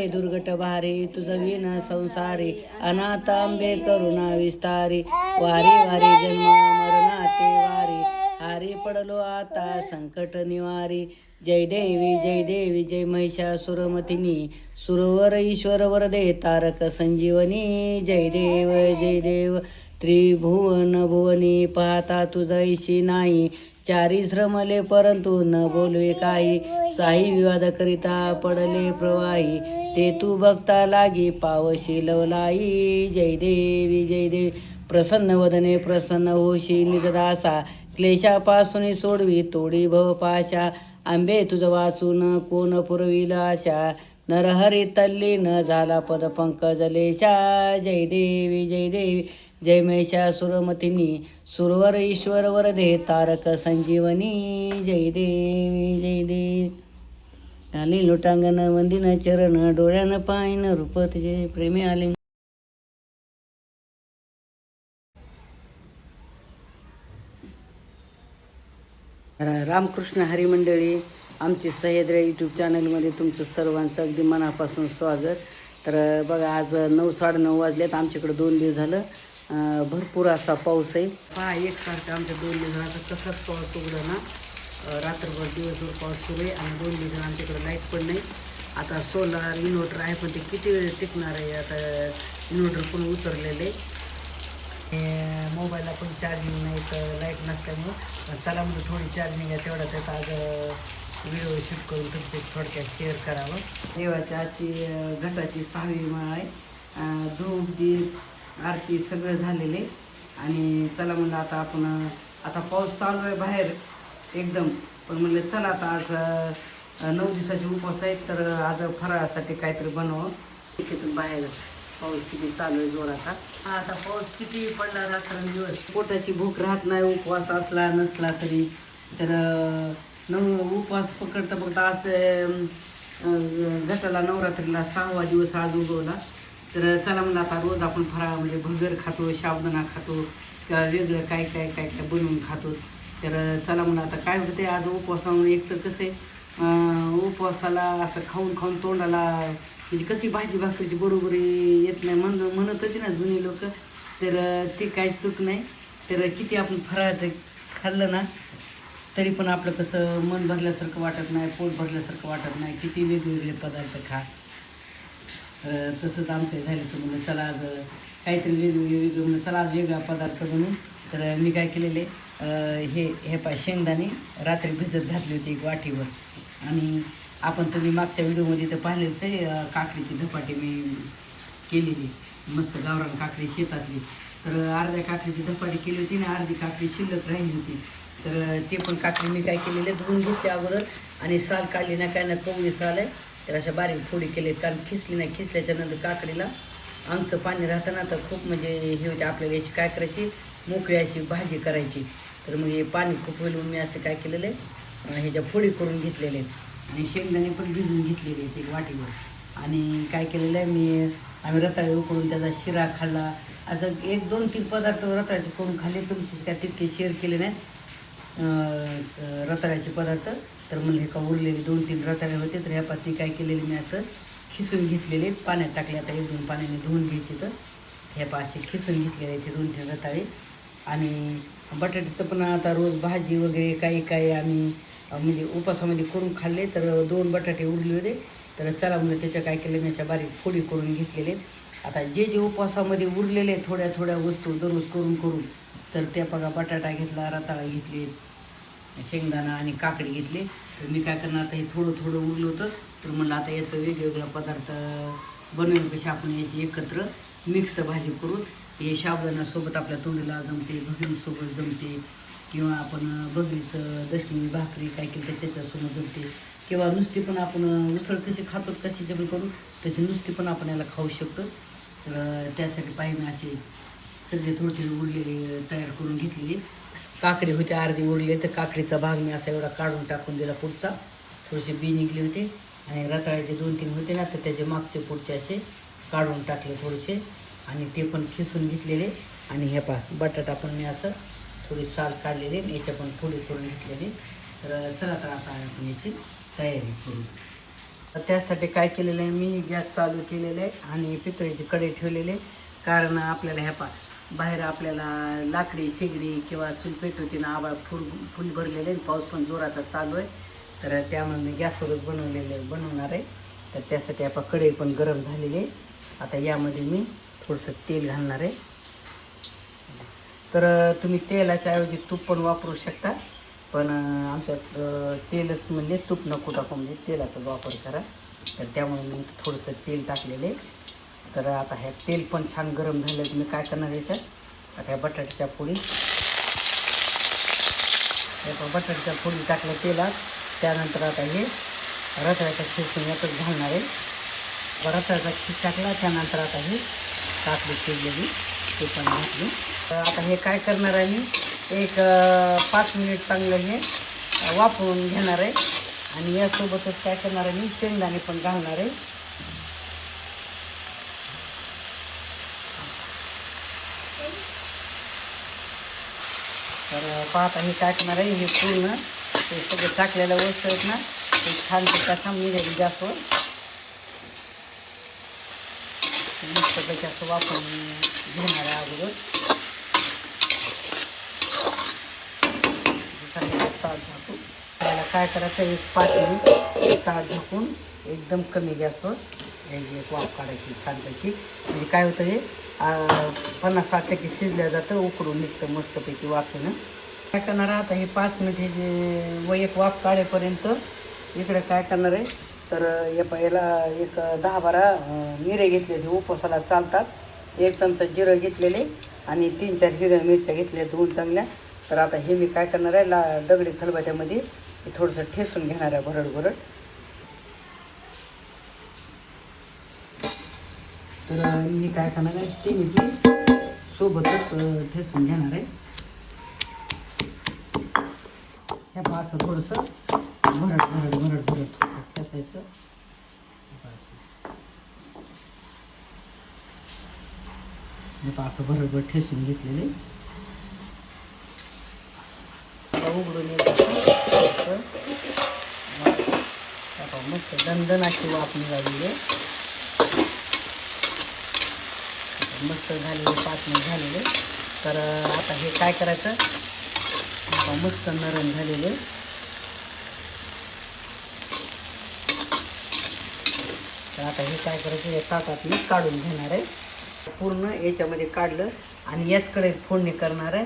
दुर्गट भारी तुझ विन संसारी अनाथांबे करुणा विस्तारी. वारी वारी जन्म मरणाते वारी. हारी पडलो आता संकट निवारी. जय देवी जय देवी जय महिषासुरमतिनी. सुरवर ईश्वर वरदे तारक संजीवनी. जय देव जय देव. त्रिभुवन भुवनी पाहता तुझा ऐशी नाही. चारी श्रमले परंतु न बोलवे काही. साई विवाद करिता पडले प्रवाही. ते तू बघता लागी पावशी लवलाई. जय देवी जय देवी. प्रसन्न वदने प्रसन्न होशी निजदासा. क्लेशापासून सोडवी तोडी भव पाशा. आंबे तुझ वाचून कोण पुरविल आशा. नरहरी तल्ली न झाला पद पंकजलेशा. जय देवी जय देवी. जय महिषा सुरमतिनी सुरवर ईश्वर वरदे तारक संजीवनी जय देवी जय देवी आली लोटांगण वंदिन चरण डोळ्यानं पायन रूप तुझे प्रेमी आले. रामकृष्ण हरी मंडळी आमची सह्याद्री यूट्यूब चॅनलमध्ये तुमचं सर्वांचं अगदी मनापासून स्वागत. तर बघा आज नऊ साडेनऊ वाजलेत. आमच्याकडे दोन दिवस झालं. भरपूर असा पाऊस आहे. पहा एकसारखं आमच्या दोन दिवस तसाच कसाच पाऊस उघडा ना. रात्रभर दिवसभर पाऊस सुरू आहे आणि दोन दिवस आमच्याकडे लाइट पण नाही. आता सोलार इन्व्हर्टर आहे पण ते किती वेळ टिकणार आहे? आता इन्व्हर्टर पण उतरलेले मोबाईलला पण चार्जिंग नाही तर लाइट नसल्यामुळं. चला म्हणजे थोडी चार्जिंग आहे तेवढा त्याचा आज व्हिडिओ शूट करून तुमचे थोडक्यात शेअर करावं. देवाच्या आजची घटाची सहावी माळ आहे. धूप दीप आरती सगळं झालेले. आणि चला म्हणलं आता आपण आता पाऊस चालू आहे बाहेर एकदम. पण म्हणलं चला आता आज नऊ दिवसाचे उपवास आहेत तर आज फराळासाठी काहीतरी बनवावं. तिथून बाहेर पाऊस किती चालू आहे जोराचा हा, आता पाऊस किती पडला रात्रंदिवस. पोटाची भूक राहत नाही उपवास असला नसला तरी. तर नऊ उपवास पकडता पकडता आज अं, अं, गटाला नवरात्रीला सहावा दिवस आज उगवला. तर चला म्हणलं आता रोज आपण फराळ म्हणजे भगर खातो साबुदाणा खातो किंवा वेगळं काय काय काय काय बनवून खातो. तर चला म्हणलं आता काय होतं ते आज उपवासामुळे एक तर कसं आहे उपवासाला असं खाऊन खाऊन तोंडाला म्हणजे कशी भाजी भाकरीची बरोबरी येत नाही. म्हण म्हणत होती ना जुनी लोक तर ते काही चूक नाही. तर किती आपण फराळाचं खाल्लं ना तरी पण आपलं कसं मन भरल्यासारखं वाटत नाही पोट भरल्यासारखं वाटत नाही. किती वेगवेगळे पदार्थ खा. तसंच आमचं झालं तर म्हणलं चला आज काहीतरी वेगवेगळे वेगळं म्हणलं चला आज वेगळा पदार्थ बनवून तर मी काय केलेले हे हे पा शेंगदाणे रात्री भिजत घातली होती एक वाटीवर. आणि आपण तुम्ही मागच्या व्हिडिओमध्ये तर पाहिलेच आहे काकडीची धपाटी मी केलेली. मस्त गावरान काकडी शेतातली. तर अर्ध्या काकडीची धपाटी केली होती आणि अर्धी काकडी शिल्लक राहिली होती. तर ते पण काकडी मी काय केलेले धुवून घेतली अगोदर. आणि साल काढली ना काय ना कवळी साल आहे. तर अशा बारीक फोडी केले कारण खिसली नाही खिसल्याच्या नंतर काकडीला आमचं पाणी राहतं ना तर खूप म्हणजे हे होते आपल्याला याची काय करायची? मोकळी अशी भाजी करायची. तर मग हे पाणी खूप होईल मी असं काय केलेलं आहे ह्याच्या फोडी करून घेतलेले आहेत आणि शेंगदाणे पण भिजून घेतलेले आहेत एक वाटीवर. आणि काय केलेलं आहे मी आम्ही रताळे उकळून त्याचा शिरा खाल्ला. असं एक दोन तीन पदार्थ रताळ्याचे करून खाल्ले तुमचे त्या तितके शेअर केले नाहीत. रताळ्याचे पदार्थ. तर म्हणले का उरलेले दोन तीन रताळे होते तर ह्या पाती काय केलेले मी असं खिसून घेतलेले पाण्यात टाकले आता एक दोन पाण्याने धुवून घ्यायचे तर. ह्या पाशी खिसून घेतलेले ते दोन तीन रताळे. आणि बटाट्याचं पण आता रोज भाजी वगैरे काही काही आम्ही म्हणजे उपासामध्ये करून खाल्ले तर दोन बटाटे उरले होते. तर चला म्हणजे त्याच्या काय केलं मी याच्या बारीक फोडी करून घेतलेले आता जे जे उपवासामध्ये उरलेले थोड्या थोड्या वस्तू दररोज करून करून तर त्या बघा बटाटा घेतला रताळा घेतली शेंगदाणा आणि काकडी घेतले. तर मी काय करणार आता हे थोडं थोडं उरलं होतं तर म्हणलं आता याचं वेगवेगळा पदार्थ बनवण्यापेक्षा आपण याची एकत्र मिक्स भाजी करून हे साबुदाण्यासोबत आपल्या तोंडीला जमते भजनीसोबत जमते किंवा आपण भगरीचं दशमी भाकरी काय केलं तर त्याच्यासोबत जमते. किंवा नुसती पण आपण उसळ कशी खातो तशी जेवण करू तशी नुसती पण आपण याला खाऊ शकतो. तर त्यासाठी पाहिजे असे सगळे थोडे थोडे उरलेले तयार करून घेतलेले. काकडी होती अर्धी उरली तर काकडीचा भाग मी असा एवढा काढून टाकून दिला पुढचा. थोडेसे बी निघले होते आणि रताळ्याचे दोन तीन होते ना तर त्याचे मागचे पुढचे असे काढून टाकले थोडेसे. आणि ते पण खिसून घेतलेले. आणि हे पा बटाटा पण मी असं थोडी साल काढलेले आणि याच्या पण थोडी करून घेतलेले. तर चला तर आता आपण याची तयारी करू. त्यासाठी काय केलेलं आहे मी गॅस चालू केलेलं आहे आणि पितळीची कडे ठेवलेले. कारण आपल्याला ह्या पा बाहेर आपल्याला लाकडी शेगडी किंवा चूल पेटवते ना आबाळ फुल फुल भरलेले आहे पाऊस पण जोराचा चालू आहे. तर त्यामुळे मी गॅसवरच बनवलेले बनवणार आहे. तर त्यासाठी आपण कढई पण गरम झालेली आहे. आता यामध्ये मी थोडंसं तेल घालणार आहे. तर तुम्ही तेलाच्या ऐवजी तूप पण वापरू शकता. पण आमच्या आमच्यात तेलच म्हणजे तूप नको टाकू म्हणजे तेलाचाच वापर करा. तर त्यामुळे मी थोडंसं तेल टाकलेले तर आता हे तेल पण छान गरम झालं मी काय करणार याच्यात? आता ह्या बटाट्याच्या पोळी हे बटाट्याच्या पोळी टाकल्या तेलात. त्यानंतर आता हे रताळ्याचा खीस यातच घालणार आहे. रताळ्याचा खीस टाकला त्यानंतर आता हे काकडी शिजलेली ते पण घातली. तर आता हे काय करणार आहे मी? एक पाच मिनिट चांगलं हे वापरून घेणार आहे. आणि यासोबतच काय करणार आहे मी? शेंगदाणे पण घालणार आहे. तर पाहता हे टाकणार आहे हे पूर्ण ते सगळे टाकलेल्या वस्तू आहेत ना ते छान छान मिळेल गॅसवर मस्तपैकी असं वापरून घेणार आहे अगोदर. ताट झाकून. त्याला काय करायचं एक पाच मिनिट ताट झाकून एकदम कमी गॅसवर एक एक वाफ काढायची छानपैकी म्हणजे काय होतं हे पन्नास साठ टक्के शिजलं जातं उकडून निघतं मस्तपैकी वाफेनं. काय करणार आहे आता हे पाच मिनिट हे जे व एक वाफ काढेपर्यंत इकडे काय करणार आहे तर या पहिला याला एक दहा बारा मिरे घेतलेले उपवासाला चालतात. एक चमचा जिरं घेतलेले आणि तीन चार हिरव्या मिरच्या घेतल्या दोन चांगल्या. तर आता हे मी काय करणार आहे ला दगडी खलबत्यामध्ये थोडंसं ठेसून घेणार आहे भरड भरड तर मी काय करणार आहे मी बी सोबतच ठेसून घेणार आहे. हे पाच थोडंसं भरड भरड भरड भरड ठेसायचं हे पहा ठेसून घेतलेले. उघडून मस्त. दणदणाची वाफ निघालेली आहे आता मस्त झालेले पाच मिनिट झालेले. तर आता हे काय करायचं? आता मस्त नरम झालेले. तर आता हे काय करायचं? हे ताटात मी काढून घेणार आहे. पूर्ण याच्यामध्ये काढलं आणि याचकडे फोडणी करणार आहे.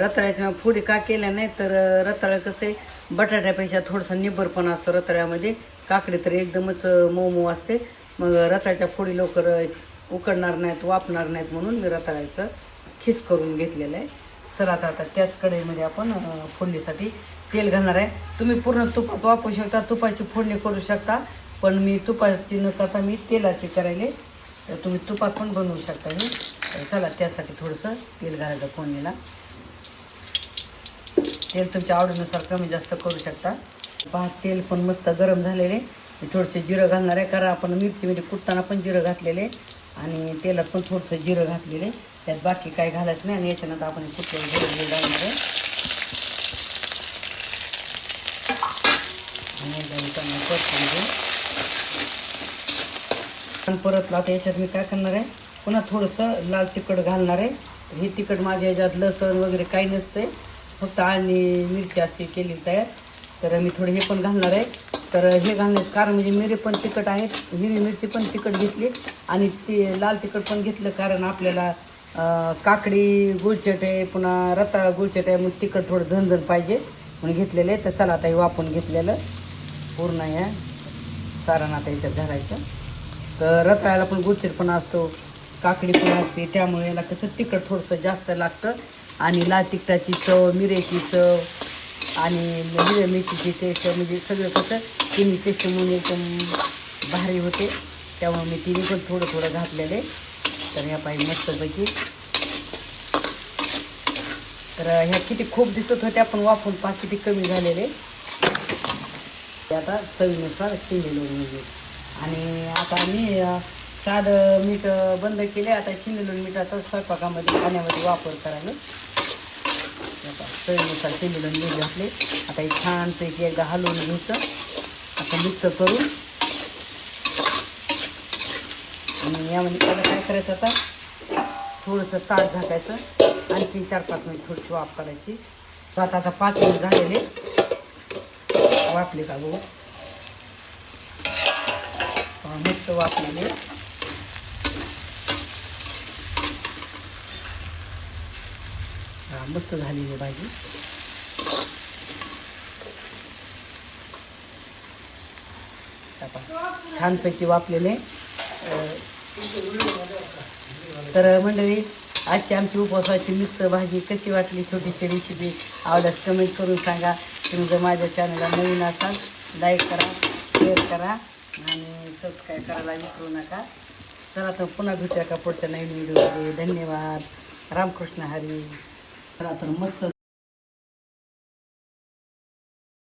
रताळ्याच्या फोडी का केल्या नाही तर रताळं कसं आहे बटाट्यापेक्षा थोडंसं निब्बरपणा असतो रताळ्यामध्ये. काकडी तर एकदमच मऊ मऊ असते. मग रताळ्याच्या फोडी लवकर उकडणार नाहीत वापणार नाहीत म्हणून मी रताळ्याचं खिस करून घेतलेलं आहे. सर आता आता त्याच कढईमध्ये आपण फोडणीसाठी तेल घालणार आहे. तुम्ही पूर्ण तुपात वापरू शकता तुपाची फोडणी करू शकता पण मी तुपाची न करता मी तेलाची करायले तर तुम्ही तुपात पण बनवू शकता हे. चला त्यासाठी थोडंसं तेल घालायचं फोडणीला. तेल तुमच्या आवडीनुसार कमी जास्त करू शकता. पहा तेल पण मस्त गरम झालेले. मी थोडंसं जिरं घालणार आहे कारण आपण मिरचीमध्ये कुटताना पण जिरं घातलेले. आणि तेलात पण थोडंसं जिरं घातलेले त्यात बाकी काही घालायचं नाही आणि याच्यानंतर आपण कुठलं जिरं जिरं घालणार आहे. आणि परत पण परतला आता याच्यात मी काय करणार आहे? पुन्हा थोडंसं लाल तिखट घालणार आहे. हे तिखट माझ्या याच्यात लसण वगैरे काही नसतंय. फक्त आणि मिरची असते केली तयार. तर मी थोडं हे पण घालणार आहे. तर हे घालण्यात कारण म्हणजे मिरे पण तिखट आहेत हिरवी मिरची पण तिखट घेतली. आणि ते लाल तिखट पण घेतलं कारण आपल्याला काकडी गुळचट आहे पुन्हा रताळा गुळचट आहे मग तिखट थोडं झणझण पाहिजे म्हणून घेतलेलं आहे. तर चला आता हे वापरून घेतलेलं. पूर्ण या. सारण आता याच्यात घालायचं तर रताळ्याला पण गुळचट पण असतो. काकडी पण असते. त्यामुळे याला कसं तिखट थोडंसं जास्त लागतं. आणि लाल तिखटाची चव मिरेची चव आणि हिरव्या मिरचीची टेस्ट म्हणजे सगळं कसं तिन्ही टेस्ट म्हणून एकदम भारी होते. त्यामुळे मी तिन्ही पण थोडं थोडं घातलेले. तर ह्या पाहिजे मस्तपैकी. तर ह्या किती खूप दिसत होत्या पण वापरून पाच किती कमी झालेले. ते आता चवीनुसार शिंदे लोणी आणि आता मी साधं मीठ बंद केले. आता शिंदे लोणी मीठाचा स्वयंपाकामध्ये खाण्यामध्ये वापर करायला. आता चवीनुसार शिंदे लोणी मीठ घातले. आता हे छानपैकी एकदा हलवून घ्यायचं. आता मिक्स करून आणि यामध्ये म्हणजे त्याला काय करायचं आता? थोडंसं ताट झाकायचं. आणखी चार पाच मिनिट थोडीशी वाफ करायची. आता आता पाच मिनिट झालेले. वापले का गो? मस्त वापलेले मस्त झालेली भाजी. आता छानपैकी वापलेले तर मंडळी आजची आमची उपवासाची मिक्स भाजी कशी वाटली छोटीशी रेसिपी आवडल्यास कमेंट करून सांगा. तुम्ही जर माझ्या चॅनलला नवीन असाल लाईक करा शेअर करा आणि सबस्क्राईब करायला विसरू नका. चला तर पुन्हा भेटूया का पुढच्या नवीन व्हिडिओमध्ये धन्यवाद. रामकृष्ण हरी. चला तर मस्त